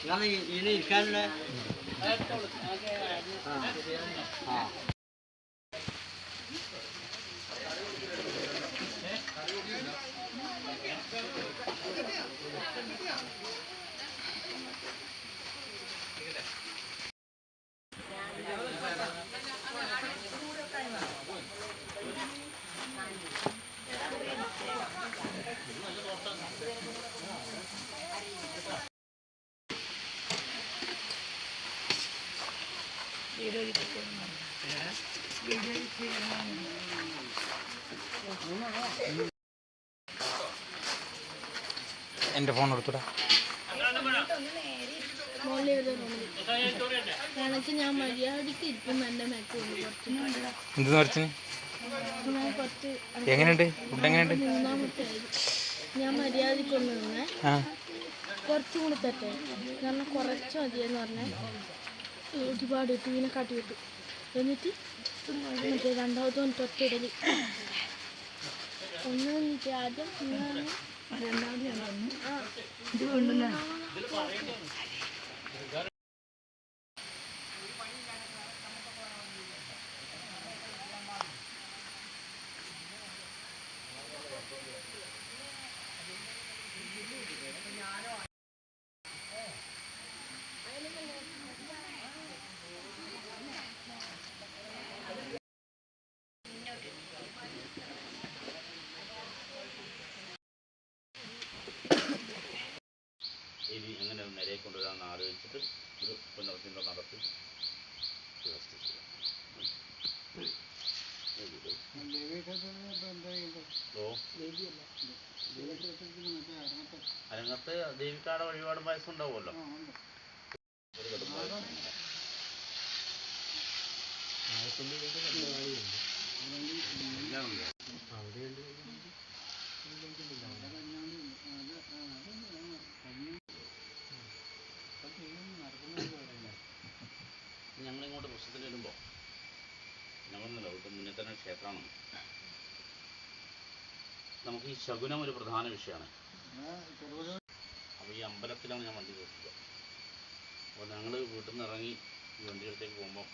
നിങ്ങൾ ഇനി ഇരിക്കാനുള്ള എന്റെ ഫോൺ എടുത്തൂടാ. ഞാൻ മര്യാദയ്ക്ക് ഇരിക്കും മെച്ച് എന്ത് കുറച്ച് എങ്ങനെയുണ്ട്? ഫുഡ് എങ്ങനെയുണ്ട്? ഞാൻ മര്യാദയ്ക്ക് ഒന്ന് നിന്നേ കുറച്ചും കൂടി തെറ്റേ. കാരണം കുറച്ച് മതിയെന്ന് പറഞ്ഞാൽ ഒരുപാട് ഇട്ട് ഇങ്ങനെ കാട്ടി വിട്ടു എന്നിട്ട് മറ്റേ രണ്ടാമത്തെ ഒന്ന് തൊട്ടിടൽ. ഒന്ന് വന്നിട്ട് ആദ്യം ഇത് ആ. ഇനി അങ്ങനെ നിലയെ കൊണ്ടുവരാമെന്ന് ആലോചിച്ചിട്ട് ഒരു പുനർചിന്ത നടത്തി. ഓ. അരങ്ങത്ത് ദേവിക്കാട് വഴിപാട് പായസം ഉണ്ടാവുമല്ലോ? ഒരു കടും പായസം ഉണ്ട്. ക്ഷേത്രമാണ് നമുക്ക് ഈ ശകുനം ഒരു പ്രധാന വിഷയമാണ്. അപ്പോൾ ഈ അമ്പലത്തിലാണ് ഞാൻ വണ്ടി ചോദിച്ചത് അപ്പോൾ ഞങ്ങൾ വീട്ടിൽ നിന്ന് ഇറങ്ങി ഈ വണ്ടിയിടത്തേക്ക് പോകുമ്പോൾ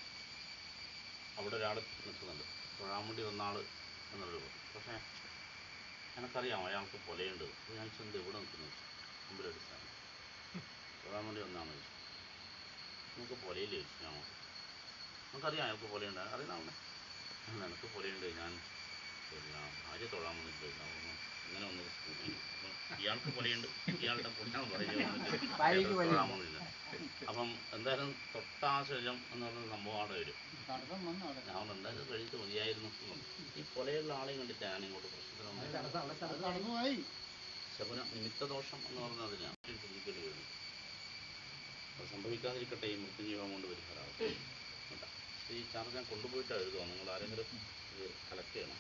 അവിടെ ഒരാൾ നിൽക്കുന്നുണ്ട്. തൊഴാൻ വന്ന ആൾ എന്നുള്ളത് പക്ഷേ എനിക്കറിയാം അയാൾക്ക് പൊലയുണ്ട്. അപ്പോൾ ഞാൻ ചെന്ത് ഇവിടെ നിൽക്കുന്നു? അമ്പലടിസ്ഥാനം തൊഴാൻ വേണ്ടി വന്നാണ് നമുക്ക് പൊലയില്ലേ ചോദിച്ചു ഞാൻ നമുക്കറിയാം അയാൾക്ക് പൊലയുണ്ട്. അറിയുന്നതാണ് എനിക്ക് പോലെയുണ്ട് ഞാൻ പിന്നെ ആര്യ തൊഴാൻ വന്നിട്ട് അങ്ങനെ ഒന്ന് അപ്പം ഇയാൾക്ക് പോലെയുണ്ട് ഇയാളുടെ പൊന്നാണ് പറയുന്നത് തൊഴാൻ വന്നില്ല. അപ്പം എന്തായാലും തൊട്ടാശയം എന്ന് പറയുന്ന സംഭവം അവിടെ വരും. ഞാൻ എന്തായാലും കഴിച്ച് മതിയായിരുന്നു പറഞ്ഞു. ഈ പൊലയുള്ള ആളെയും കണ്ടിട്ട് ഞാൻ ഇങ്ങോട്ട് പ്രശ്നത്തിൽ ശബന ശകുന നിമിത്തദോഷം എന്ന് പറഞ്ഞാൽ അതിനാണ് ചിന്തിക്കേണ്ടി വരുന്നത് അത് സംഭവിക്കാതിരിക്കട്ടെ ഈ മൃത്യുജീവം കൊണ്ട് പരിഹാരമാവും ചാർജ് ഞാൻ കൊണ്ടുപോയിട്ട് എഴുതുക. നിങ്ങൾ ആരെങ്കിലും ഇത് കളക്ട് ചെയ്യണം.